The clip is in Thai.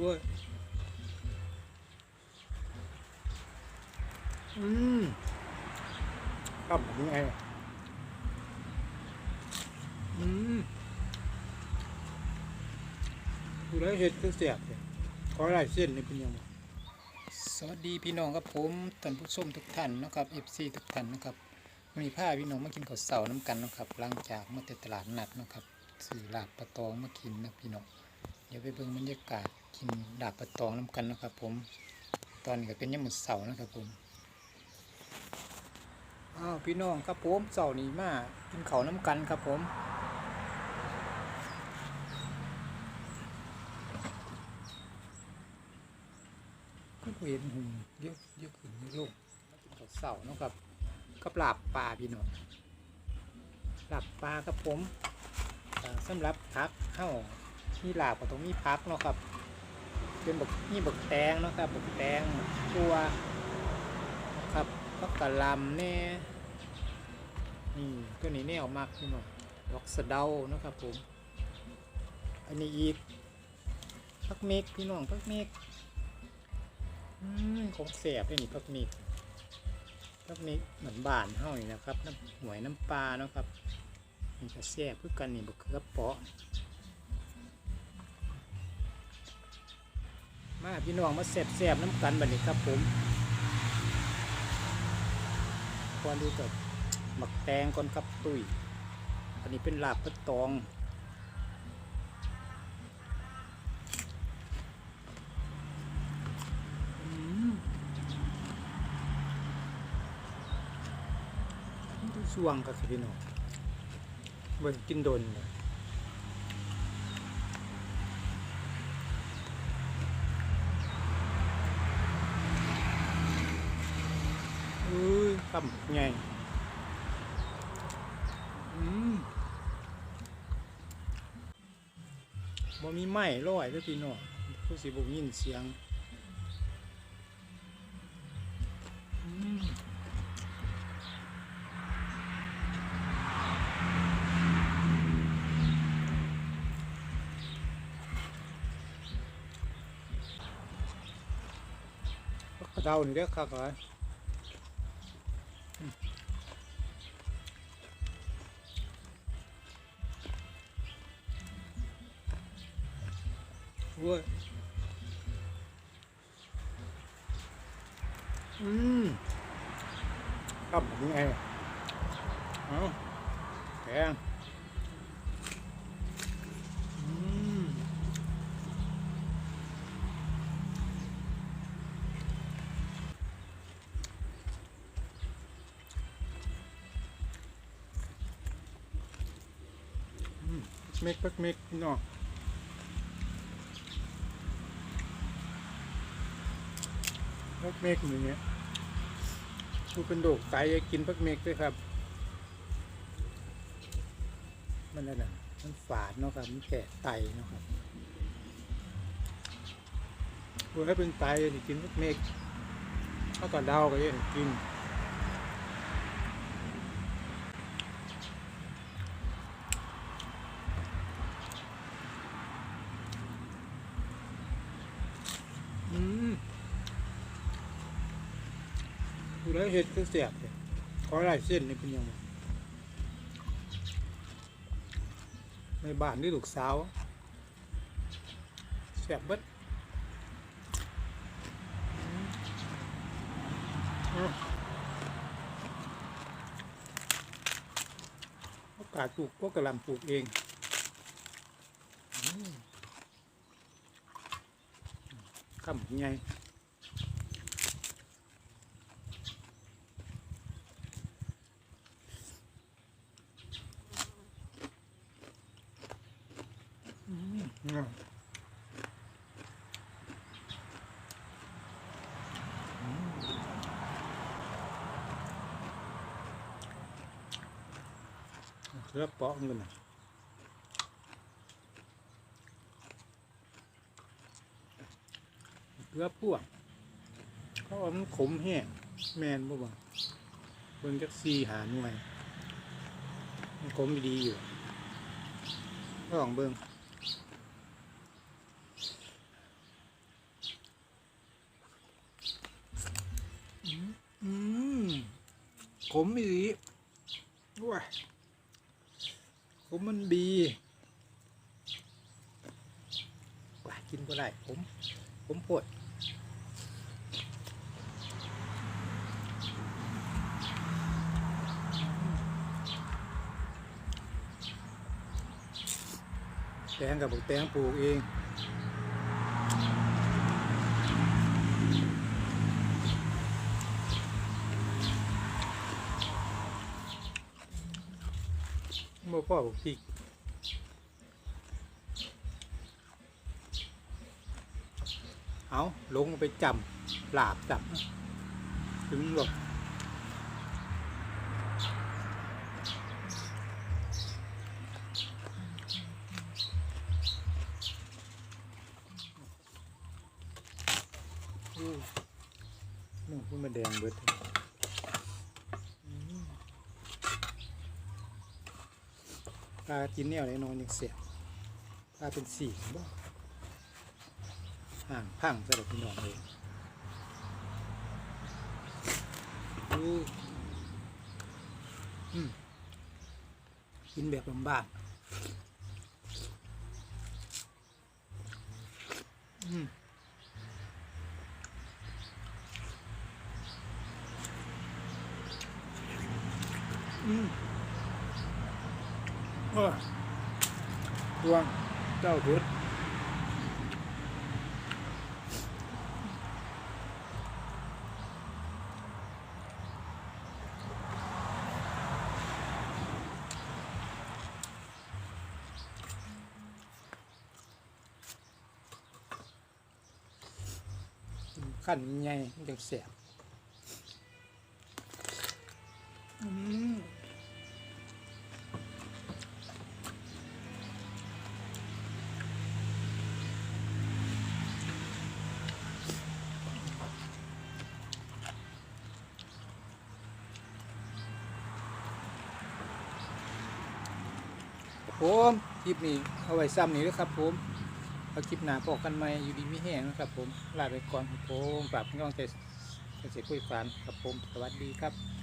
โอ้ยอืมครับยังไงอืมดูแล้วเห็ดคือเสียบเนี่ยขอลายเส้นนี่เป็นยังไงสวัสดีพี่น้องครับผมท่านผู้ชมทุกท่านนะครับ FC ทุกท่านนะครับวันนี้พาพี่น้องมากินข้าวเสาน้ำกันนะครับหลังจากมาแต่ตลาดนัดนะครับซื้อลาบปลาตองมากินนะพี่น้องเดี๋ยวไปเบิ่งบรรยากาศ กินลาบปลาตองน้ำกันนะครับผม ตอนนี้ก็เป็นยามมื้อเสาร์นะครับผมอ้าวพี่น้องครับผมเสาร์นี้มากินเขาน้ำกันครับผมก็เห็นหุ่นเยอะเยอะขึ้นเยอะลงมากินข้าเสาร์นะครับกับลาบปลาพี่น้องลาบปลาครับผมสำหรับพักเข้ามีลาบก็ต้องมีพักเนาะครับ เป็นบักนี่บักแตงเนาะครับบักแตงตัวครับพักกะลำแน่นี่ตัวนี้แนวมากพี่น้องดอกสะเดาเนาะครับผม อันนี้อีกพักเมกพี่น้องพักเมกอืมของแสบเลยนี่พักเมีพักเมีเหมือนบานเฮานี่นะครับน้ำหวยน้ำปลาเนาะครับนี่ก็แซ่บคือกันนี่บะเขือเปาะ มาพี่น้องมาแซ่บแซบๆน้ำกันบัดนี้ครับผมก่อนดูกับหมักแตงก่อนครับตุยอันนี้เป็นลาบปลาตองดูสวงกับพี่น้องเบิ่งกินโดนเลย อุ้ยคำใหญ่อืมบ่มีไม้ร้อยเด้วยพี่น้องผู้สิบ่ยินเสียงอืมกระเดานี่เด้อครับก่อน ว้ยอืมครับยังไงเอาแกงอืมเมกปักเมกพี่น้อง พักเมกอย่างเงี้ยผู้เป็นโดกไตอย่กินพักเมกด้วยครับ มันอะไรนะมันฝาดเนาะครับ มันแก่ไตเนาะครับผู้ให้เป็นไตอย่ากินพักเมกถ้ากับเดาก็ยังกิน อืมดู แล้วเห็ดคือเสียบเนี่ยขอลายเส้นนี่เป็นยังไงในบ้านนี่ลูกสาวเสียบเบิดอืมเอาโอกาสปลูกก็กระลำปลูกเองอืมคำไง ลือเปาะเงินเกลือพ่วงเขาเอามันขมแห้งแมนบ่บ่เบิ่งจักซีหาหน่วย มันขมดีอยู่ลองเบิ่งอืมขมดีด้วย ผมมันบีว่ากินบ่ได้ผมผมปวดแตงกับบุกแตงปลูกเอง บ่พ่อบุกพริกเอาลงไปจำหลาบจับถึงหลบอู้นึ่งพุ่นมแดงเบิดอืม ปลากินแนวไหนนอนยังเสียบปลาเป็นสีบ่ห่างพังสำหรับพี่น้องเองอู้อืมกินแบบลำบากอืม อืมเออ ดวงเจ้าพุ ผมคลิปนี้เอาไว้ซ้ำนี้ด้วครับผมเอาคลิปหนาปอกกันไหมอยู่ดีไม่แห้งนะครับผมลาไปก่อนครับผมฝากพี่น้องใจเกษตรคุยฟานครับผมสวัสดีครับ